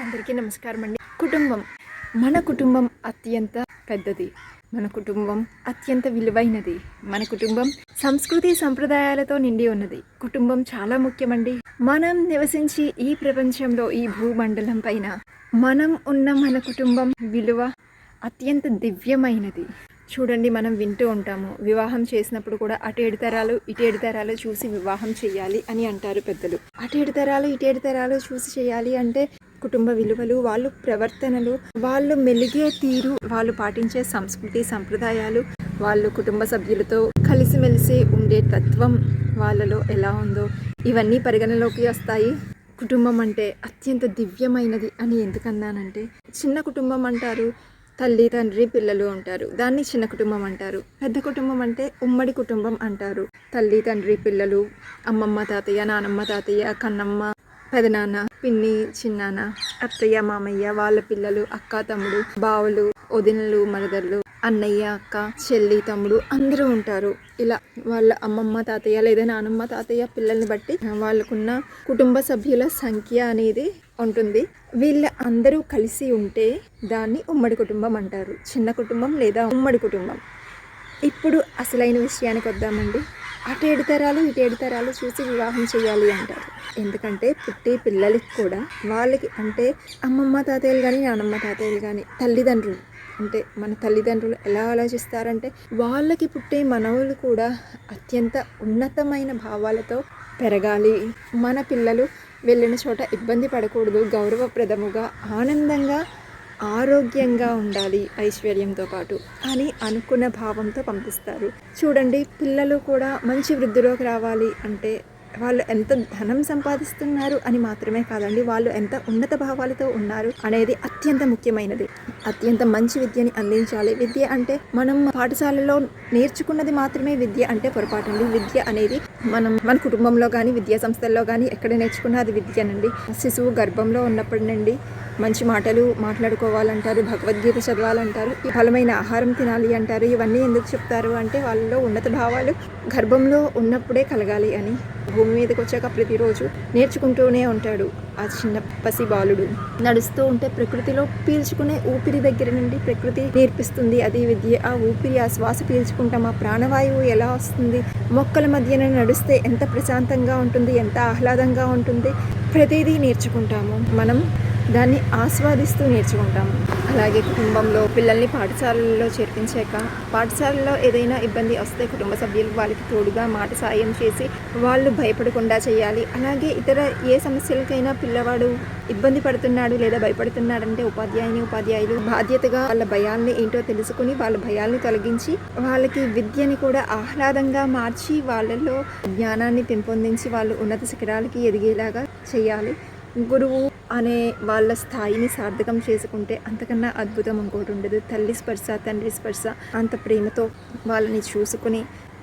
అందరికీ నమస్కారం అండి కుటుంబం. మన కుటుంబం అత్యంత పెద్దది. మన కుటుంబం అత్యంత విలువైనది. మన కుటుంబం సంస్కృతి సంప్రదాయాలతో నిండి ఉన్నది. కుటుంబం చాలా ముఖ్యమండి. మనం నివసించి ఈ ప్రపంచంలో ఈ భూమండలం పైన మనం ఉన్న మన కుటుంబం విలువ అత్యంత దివ్యమైనది. చూడండి మనం వింటూ ఉంటాము. వివాహం చేసినప్పుడు కూడా అటేడు తరాలు ఇటేడు తరాలు చూసి వివాహం చేయాలి అని అంటారు పెద్దలు. అటేడు తరాలు ఇటేడు తరాలు చూసి చేయాలి అంటే కుటుంబ విలువలు వాళ్ళు ప్రవర్తనలు వాళ్ళు మెలిగే తీరు వాళ్ళు పాటించే సంస్కృతి సంప్రదాయాలు వాళ్ళు కుటుంబ సభ్యులతో కలిసిమెలిసి ఉండే తత్వం వాళ్ళలో ఎలా ఉందో ఇవన్నీ పరిగణలోకి వస్తాయి. కుటుంబం అంటే అత్యంత దివ్యమైనది అని ఎందుకన్నానంటే చిన్న కుటుంబం అంటారు తల్లి తండ్రి పిల్లలు ఉంటారు దాన్ని చిన్న కుటుంబం అంటారు. పెద్ద కుటుంబం అంటే ఉమ్మడి కుటుంబం అంటారు. తల్లి తండ్రి పిల్లలు అమ్మమ్మ తాతయ్య నానమ్మ తాతయ్య కన్నమ్మ పెదనాన్న పిన్ని చిన్నాన్న అత్తయ్య మామయ్య వాళ్ళ పిల్లలు అక్క తమ్ముడు బావలు వదినలు మరదళ్ళు అన్నయ్య అక్క చెల్లి తమ్ముడు అందరూ ఉంటారు. ఇలా వాళ్ళ అమ్మమ్మ తాతయ్య లేదా నానమ్మ తాతయ్య పిల్లల్ని బట్టి వాళ్ళకున్న కుటుంబ సభ్యుల సంఖ్య అనేది ఉంటుంది. వీళ్ళ అందరూ కలిసి ఉంటే దాన్ని ఉమ్మడి కుటుంబం అంటారు. చిన్న కుటుంబం లేదా ఉమ్మడి కుటుంబం. ఇప్పుడు అసలైన విషయానికి వద్దామండి. అటేడు తరాలు ఇటేడు తరాలు చూసి వివాహం చేయాలి అంటారు. ఎందుకంటే పుట్టే పిల్లలకి కూడా వాళ్ళకి అంటే అమ్మమ్మ తాతయ్యలు కానీ నానమ్మ తాతయ్యలు కానీ తల్లిదండ్రులు అంటే మన తల్లిదండ్రులు ఎలా ఆలోచిస్తారంటే వాళ్ళకి పుట్టే మనవులు కూడా అత్యంత ఉన్నతమైన భావాలతో పెరగాలి. మన పిల్లలు వెళ్ళిన చోట ఇబ్బంది పడకూడదు గౌరవప్రదముగా ఆనందంగా ఆరోగ్యంగా ఉండాలి ఐశ్వర్యంతో పాటు అని అనుకున్న భావంతో పంపిస్తారు. చూడండి పిల్లలు కూడా మంచి వృద్ధిలోకి రావాలి అంటే వాళ్ళు ఎంత ధనం సంపాదిస్తున్నారు అని మాత్రమే కాదండి వాళ్ళు ఎంత ఉన్నత భావాలతో ఉన్నారు అనేది అత్యంత ముఖ్యమైనది. అత్యంత మంచి విద్యని అందించాలి. విద్య అంటే మనం పాఠశాలలో నేర్చుకున్నది మాత్రమే విద్య అంటే పొరపాటండి విద్య అనేది మనం మన కుటుంబంలో కానీ విద్యా సంస్థల్లో కానీ ఎక్కడ నేర్చుకున్నా అది విద్యనండి. శిశువు గర్భంలో ఉన్నప్పటి నుండి మంచి మాటలు మాట్లాడుకోవాలంటారు భగవద్గీత చదవాలంటారు ఈ బలమైన ఆహారం తినాలి అంటారు. ఇవన్నీ ఎందుకు చెప్తారు అంటే వాళ్ళలో ఉన్నత భావాలు గర్భంలో ఉన్నప్పుడే కలగాలి అని. భూమి మీదకి వచ్చాక ప్రతిరోజు నేర్చుకుంటూనే ఉంటాడు ఆ చిన్న పసి బాలుడు. నడుస్తూ ఉంటే ప్రకృతిలో పీల్చుకునే ఊపిరి దగ్గర నుండి ప్రకృతి నేర్పిస్తుంది. అది విద్య ఆ ఊపిరి ఆ శ్వాస పీల్చుకుంటాం. ఆ ప్రాణవాయువు ఎలా వస్తుంది? మొక్కల మధ్యన నడిస్తే ఎంత ప్రశాంతంగా ఉంటుంది? ఎంత ఆహ్లాదంగా ఉంటుంది? ప్రతిదీ నేర్చుకుంటాము. మనం దాన్ని ఆస్వాదిస్తూ నేర్చుకుంటాము. అలాగే కుటుంబంలో పిల్లల్ని పాఠశాలల్లో చేర్పించాక పాఠశాలలో ఏదైనా ఇబ్బంది వస్తే కుటుంబ సభ్యులు వాళ్ళకి తోడుగా మాట సాయం చేసి వాళ్ళు భయపడకుండా చేయాలి. అలాగే ఇతర ఏ సమస్యలకైనా పిల్లవాడు ఇబ్బంది పడుతున్నాడు లేదా భయపడుతున్నాడంటే ఉపాధ్యాయుని ఉపాధ్యాయులు బాధ్యతగా వాళ్ళ భయాల్ని ఏంటో తెలుసుకుని వాళ్ళ భయాల్ని తొలగించి వాళ్ళకి విద్యని కూడా ఆహ్లాదంగా మార్చి వాళ్ళలో జ్ఞానాన్ని పెంపొందించి వాళ్ళు ఉన్నత శిఖరాలకి ఎదిగేలాగా చేయాలి. గురువు అనే వాళ్ళ స్థాయిని సార్థకం చేసుకుంటే అంతకన్నా అద్భుతం ఇంకోటి ఉండదు తల్లి స్పర్శ తండ్రి స్పర్శ అంత ప్రేమతో వాళ్ళని చూసుకుని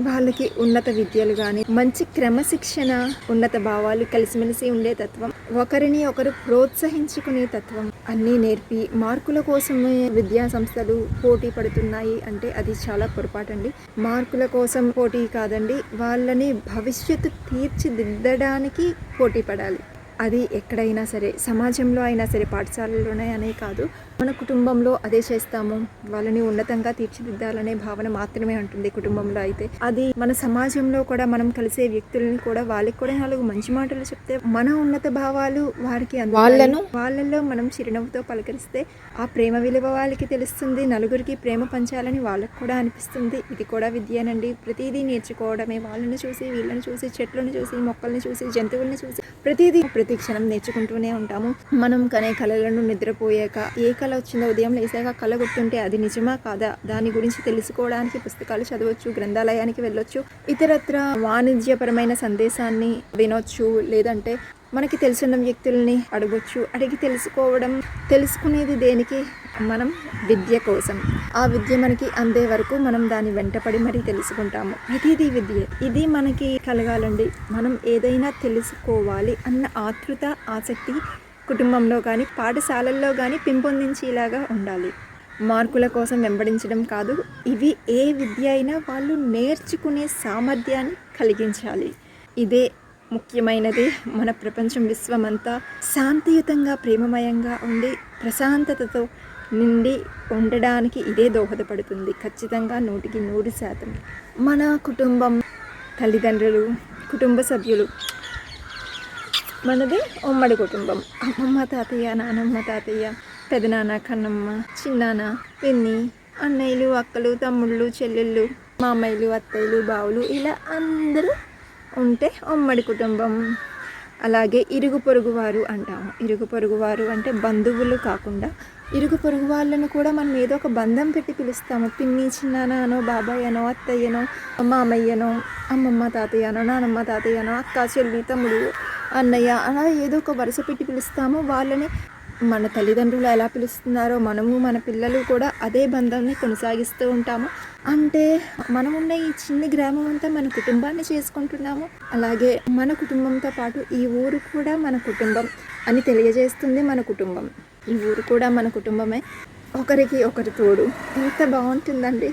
వాళ్ళకి ఉన్నత విద్యలు కానీ మంచి క్రమశిక్షణ ఉన్నత భావాలు కలిసిమెలిసి ఉండే తత్వం ఒకరిని ఒకరు ప్రోత్సహించుకునే తత్వం అన్నీ నేర్పి మార్కుల కోసమే విద్యా సంస్థలు పోటీ పడుతున్నాయి అంటే అది చాలా పొరపాటండి. మార్కుల కోసం పోటీ కాదండి వాళ్ళని భవిష్యత్తు తీర్చిదిద్దడానికి పోటీ పడాలి. అది ఎక్కడైనా సరే సమాజంలో అయినా సరే పాఠశాలలోనే అనే కాదు. మన కుటుంబంలో అదే చేస్తాము. వాళ్ళని ఉన్నతంగా తీర్చిదిద్దాలనే భావన మాత్రమే ఉంటుంది కుటుంబంలో అయితే. అది మన సమాజంలో కూడా మనం కలిసే వ్యక్తులని కూడా వాళ్ళకి కూడా నాలుగు మంచి మాటలు చెప్తే మన ఉన్నత భావాలు వారికి. వాళ్ళను? వాళ్ళల్లో మనం చిరునవ్వుతో పలకరిస్తే ఆ ప్రేమ విలువ వాళ్ళకి తెలుస్తుంది. నలుగురికి ప్రేమ పంచాలని వాళ్ళకి కూడా అనిపిస్తుంది. ఇది కూడా విద్యనండి. ప్రతిదీ నేర్చుకోవడమే. వాళ్ళని చూసి వీళ్ళని చూసి చెట్లను చూసి మొక్కల్ని చూసి జంతువుల్ని చూసి ప్రతిదీ ప్రతి క్షణం నేర్చుకుంటూనే ఉంటాము. మనం కనే కళలను నిద్రపోయాక ఏ కళ వచ్చిందో ఉదయం లేసాక కళ గుర్తుంటే అది నిజమా కాదా? దాని గురించి తెలుసుకోవడానికి పుస్తకాలు చదవచ్చు గ్రంథాలయానికి వెళ్ళొచ్చు ఇతరత్ర వాణిజ్యపరమైన సందేశాన్ని వినొచ్చు లేదంటే మనకి తెలిసిన వ్యక్తుల్ని అడగొచ్చు. అడిగి తెలుసుకోవడం తెలుసుకునేది దేనికి? మనం విద్య కోసం. ఆ విద్య మనకి అందే వరకు మనం దాని వెంటపడి మరీ తెలుసుకుంటాము. ప్రతిదీ విద్య. ఇది మనకి కలగాలండి. మనం ఏదైనా తెలుసుకోవాలి అన్న ఆతృత ఆసక్తి కుటుంబంలో కానీ పాఠశాలల్లో కానీ పెంపొందించేలాగా ఉండాలి. మార్కుల కోసం వెంబడించడం కాదు ఇవి ఏ విద్య అయినా వాళ్ళు నేర్చుకునే సామర్థ్యాన్ని కలిగించాలి. ఇదే ముఖ్యమైనది మన ప్రపంచం విశ్వమంతా. శాంతియుతంగా ప్రేమమయంగా ఉండి ప్రశాంతతతో నిండి ఉండడానికి ఇదే దోహదపడుతుంది. ఖచ్చితంగా నూటికి నూరు శాతం. మన కుటుంబం తల్లిదండ్రులు కుటుంబ సభ్యులు మనది ఉమ్మడి కుటుంబం. అమ్మమ్మ తాతయ్య నానమ్మ తాతయ్య పెదనాన్న కన్నమ్మ చిన్నాన్న పిన్ని అన్నయ్యలు అక్కలు తమ్ముళ్ళు చెల్లెళ్ళు మామయ్యలు అత్తయ్యలు బావులు ఇలా అందరూ ఉంటే ఉమ్మడి కుటుంబం. అలాగే ఇరుగు పొరుగు వారు అంటాము. ఇరుగు పొరుగు వారు అంటే బంధువులు కాకుండా ఇరుగు పొరుగు వాళ్ళను కూడా మనం ఏదో ఒక బంధం పెట్టి పిలుస్తాము. పిన్ని చిన్నానో బాబాయ్ అనో అత్తయ్యనో మామయ్యనో అమ్మమ్మ తాతయ్యనో నానమ్మ తాతయ్యనో అక్క చెల్లి తమ్ముడు అన్నయ్య. అలా ఏదో ఒక వరుస పెట్టి పిలుస్తాము. వాళ్ళని మన తల్లిదండ్రులు ఎలా పిలుస్తున్నారో మనము మన పిల్లలు కూడా అదే బంధాన్ని కొనసాగిస్తూ ఉంటాము. అంటే మనమున్న ఈ చిన్ని గ్రామం అంతా మన కుటుంబాన్ని చేసుకుంటున్నాము. అలాగే మన కుటుంబంతో పాటు ఈ ఊరు కూడా మన కుటుంబం అని తెలియజేస్తుంది మన కుటుంబం. ఈ ఊరు కూడా మన కుటుంబమే. ఒకరికి ఒకరి తోడు. ఎంత బాగుంటుందండి.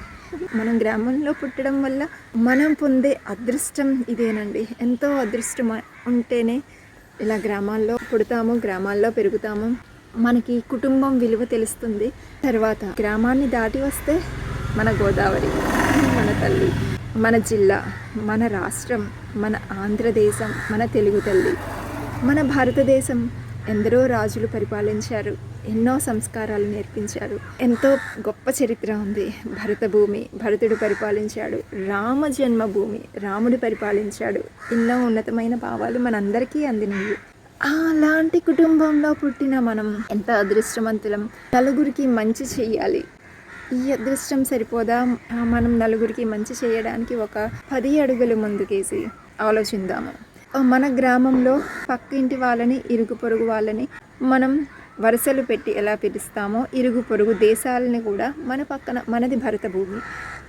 మనం గ్రామంలో పుట్టడం వల్ల మనం పొందే అదృష్టం ఇదేనండి. ఎంతో అదృష్టం ఉంటేనే ఇలా గ్రామాల్లో పుడతాము గ్రామాల్లో పెరుగుతాము. మనకి కుటుంబం విలువ తెలుస్తుంది. తర్వాత గ్రామాన్ని దాటి వస్తే మన గోదావరి మన తల్లి మన జిల్లా మన రాష్ట్రం మన ఆంధ్రదేశం మన తెలుగు తల్లి మన భారతదేశం ఎందరో రాజులు పరిపాలించారు. ఎన్నో సంస్కారాలు నేర్పించారు ఎంతో గొప్ప చరిత్ర ఉంది. భరత భూమి భరతుడు పరిపాలించాడు. రామ జన్మభూమి రాముడు పరిపాలించాడు. ఎన్నో ఉన్నతమైన భావాలు మనందరికీ అందినవి. అలాంటి కుటుంబంలో పుట్టిన మనం ఎంత అదృష్టవంతులం. నలుగురికి మంచి చెయ్యాలి. ఈ అదృష్టం సరిపోదా? మనం నలుగురికి మంచి చేయడానికి ఒక పది అడుగులు ముందుకేసి ఆలోచిద్దాము. మన గ్రామంలో పక్కింటి వాళ్ళని ఇరుగు పొరుగు వాళ్ళని మనం వరుసలు పెట్టి ఎలా పిలుస్తామో ఇరుగు పొరుగు దేశాలని కూడా మన పక్కన మనది భరత భూమి.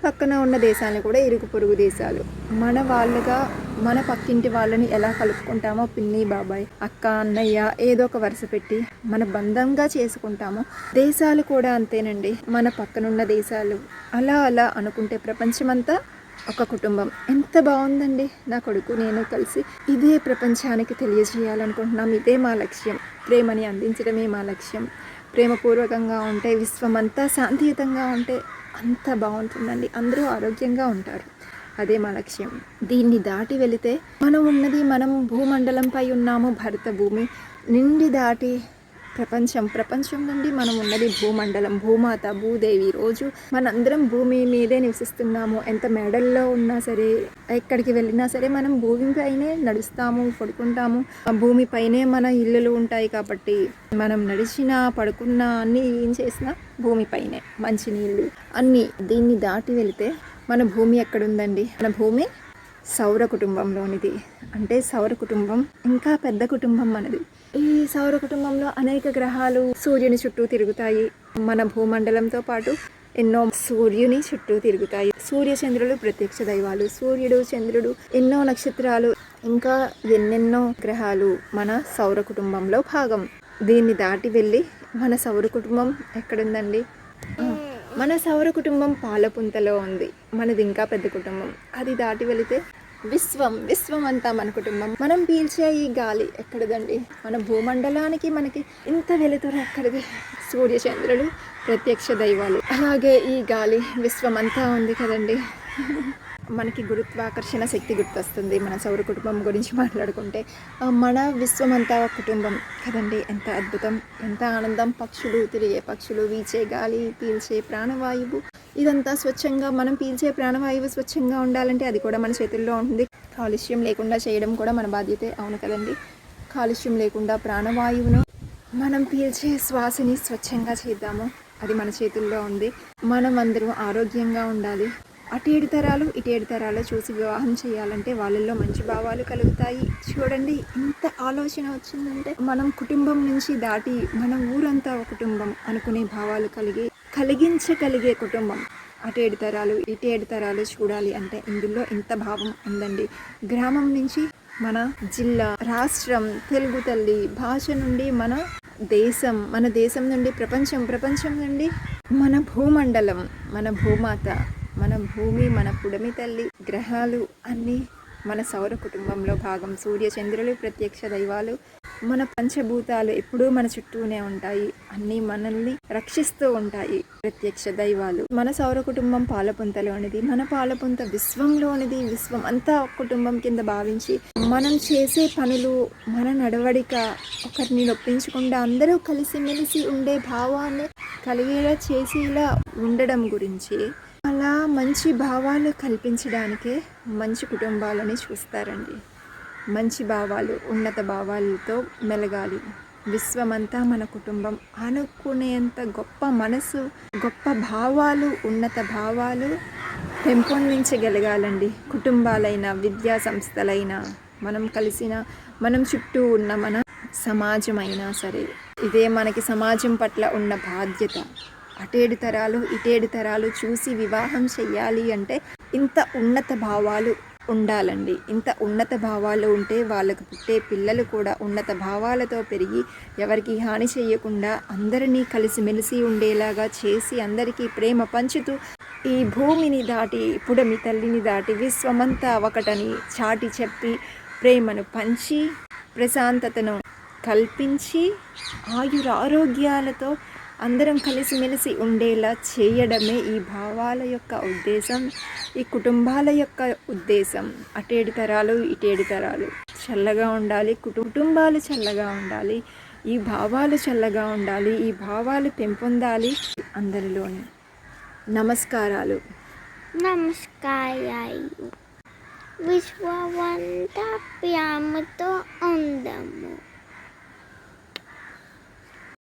పక్కన ఉన్న దేశాలని కూడా ఇరుగు పొరుగు దేశాలు. మన వాళ్ళుగా మన పక్కింటి వాళ్ళని ఎలా కలుపుకుంటామో పిన్ని బాబాయ్ అక్క అన్నయ్య ఏదో ఒక వరుస పెట్టి మన బంధంగా చేసుకుంటామో దేశాలు కూడా అంతేనండి. మన పక్కనున్న దేశాలు. అలా అలా అనుకుంటే ప్రపంచమంతా ఒక కుటుంబం. ఎంత బాగుందండి నా కొడుకు నేను కలిసి ఇదే ప్రపంచానికి తెలియజేయాలనుకుంటున్నాం. ఇదే మా లక్ష్యం. ప్రేమని అందించడమే మా లక్ష్యం. ప్రేమపూర్వకంగా ఉంటే విశ్వమంతా శాంతియుతంగా ఉంటే అంత బాగుంటుందండి. అందరూ ఆరోగ్యంగా ఉంటారు. అదే మా లక్ష్యం. దీన్ని దాటి వెళితే మనం ఉన్నది మనం భూమండలంపై ఉన్నాము. భరత భూమి నిండి దాటి ప్రపంచం. ప్రపంచం నుండి మనం ఉన్నది భూమండలం భూమాత భూదేవి. రోజు మనందరం భూమి మీదే నివసిస్తున్నాము. ఎంత మేడల్లో ఉన్నా సరే ఎక్కడికి వెళ్ళినా సరే మనం భూమిపైనే నడుస్తాము పడుకుంటాము. ఆ భూమిపైనే మన ఇల్లులు ఉంటాయి కాబట్టి మనం నడిచినా పడుకున్నా అన్నీ ఏం చేసినా భూమిపైనే మంచినీళ్ళు అన్నీ దీన్ని దాటి వెళితే మన భూమి ఎక్కడుందండి? మన భూమి సౌర కుటుంబంలోనిది. అంటే సౌర కుటుంబం ఇంకా పెద్ద కుటుంబం మనది. ఈ సౌర కుటుంబంలో అనేక గ్రహాలు సూర్యుని చుట్టూ తిరుగుతాయి. మన భూమండలంతో పాటు ఎన్నో సూర్యుని చుట్టూ తిరుగుతాయి. సూర్య చంద్రులు ప్రత్యక్ష దైవాలు. సూర్యుడు చంద్రుడు ఎన్నో నక్షత్రాలు ఇంకా ఎన్నెన్నో గ్రహాలు మన సౌర కుటుంబంలో భాగం. దీన్ని దాటి వెళ్ళి మన సౌర కుటుంబం ఎక్కడుందండి? మన సౌర కుటుంబం పాలపుంతలో ఉంది. మనది ఇంకా పెద్ద కుటుంబం. అది దాటి వెళితే విశ్వం విశ్వం అంతా మన కుటుంబం. మనం పీల్చే ఈ గాలి ఎక్కడదండి? మన భూమండలానికి మనకి ఇంత వెలుతురు ఎక్కడిది? సూర్యచంద్రులు ప్రత్యక్ష దైవాలు. అలాగే ఈ గాలి విశ్వం అంతా ఉంది కదండి. మనకి గురుత్వాకర్షణ శక్తి గుర్తొస్తుంది. మన సౌర కుటుంబం గురించి మాట్లాడుకుంటే మన విశ్వమంతా కుటుంబం కదండి. ఎంత అద్భుతం ఎంత ఆనందం. పక్షులు తిరిగే పక్షులు వీచే గాలి పీల్చే ప్రాణవాయువు. ఇదంతా స్వచ్ఛంగా మనం పీల్చే ప్రాణవాయువు స్వచ్ఛంగా ఉండాలంటే అది కూడా మన చేతుల్లో ఉంటుంది. కాలుష్యం లేకుండా చేయడం కూడా మన బాధ్యతే. అవును కదండి? కాలుష్యం లేకుండా ప్రాణవాయువును మనం పీల్చే శ్వాసని స్వచ్ఛంగా చేద్దాము. అది మన చేతుల్లో ఉంది. మనం అందరం ఆరోగ్యంగా ఉండాలి. అటు తరాలు ఇటు తరాలు చూసి వివాహం చేయాలంటే వాళ్ళల్లో మంచి భావాలు కలుగుతాయి. చూడండి ఇంత ఆలోచన వచ్చిందంటే మనం కుటుంబం నుంచి దాటి మన ఊరంతా ఒక కుటుంబం అనుకునే భావాలు కలిగి కలిగించగలిగే కుటుంబం. అటు ఏడు తరాలు ఇటు ఏడు తరాలు చూడాలి అంటే ఇందులో ఇంత భావం ఉందండి. గ్రామం నుంచి మన జిల్లా రాష్ట్రం తెలుగు తల్లి భాష నుండి మన దేశం మన దేశం నుండి ప్రపంచం ప్రపంచం నుండి మన భూమండలం మన భూమాత మన భూమి మన పుడమి తల్లి గ్రహాలు అన్నీ మన సౌర కుటుంబంలో భాగం. సూర్య చంద్రులు ప్రత్యక్ష దైవాలు మన పంచభూతాలు ఎప్పుడూ మన చుట్టూనే ఉంటాయి. అన్నీ మనల్ని రక్షిస్తూ ఉంటాయి. ప్రత్యక్ష దైవాలు. మన సౌర కుటుంబం పాలపుంతలోనిది. మన పాలపుంత విశ్వంలోనిది. విశ్వం అంతా కుటుంబం కింద భావించి మనం చేసే పనులు మన నడవడిక ఒకరిని నొప్పించకుండా అందరూ కలిసిమెలిసి ఉండే భావాన్ని కలిగేలా చేసేలా ఉండడం గురించి అలా మంచి భావాలు కల్పించడానికే మంచి కుటుంబాలని చూస్తారండి. మంచి భావాలు ఉన్నత భావాలతో మెలగాలి. విశ్వమంతా మన కుటుంబం అనుకునేంత గొప్ప మనసు గొప్ప భావాలు ఉన్నత భావాలు పెంపొందించగలగాలండి. కుటుంబాలైన విద్యా సంస్థలైనా మనం కలిసిన మనం చుట్టూ ఉన్న మన సమాజమైనా సరే ఇదే మనకి సమాజం పట్ల ఉన్న బాధ్యత. అటేడు తరాలు ఇటేడు తరాలు చూసి వివాహం చెయ్యాలి అంటే ఇంత ఉన్నత భావాలు ఉండాలండి. ఇంత ఉన్నత భావాలు ఉంటే వాళ్ళకు పుట్టే పిల్లలు కూడా ఉన్నత భావాలతో పెరిగి ఎవరికి హాని చేయకుండా అందరినీ కలిసిమెలిసి ఉండేలాగా చేసి అందరికీ ప్రేమ పంచుతూ ఈ భూమిని దాటి పుడమి తల్లిని దాటి విశ్వమంతా ఒకటని చాటి చెప్పి ప్రేమను పంచి ప్రశాంతతను కల్పించి ఆయురారోగ్యాలతో అందరం కలిసిమెలిసి ఉండేలా చేయడమే ఈ భావాల యొక్క ఉద్దేశం ఈ కుటుంబాల యొక్క ఉద్దేశం. అటేడు తరాలు ఇటేడు తరాలు. చల్లగా ఉండాలి కుటుంబాలు చల్లగా ఉండాలి ఈ భావాలు చల్లగా ఉండాలి ఈ భావాలు పెంపొందాలి అందరిలోని. నమస్కారాలు. నమస్కారాలు. విశ్వవంత ప్రేమతో ఉందము.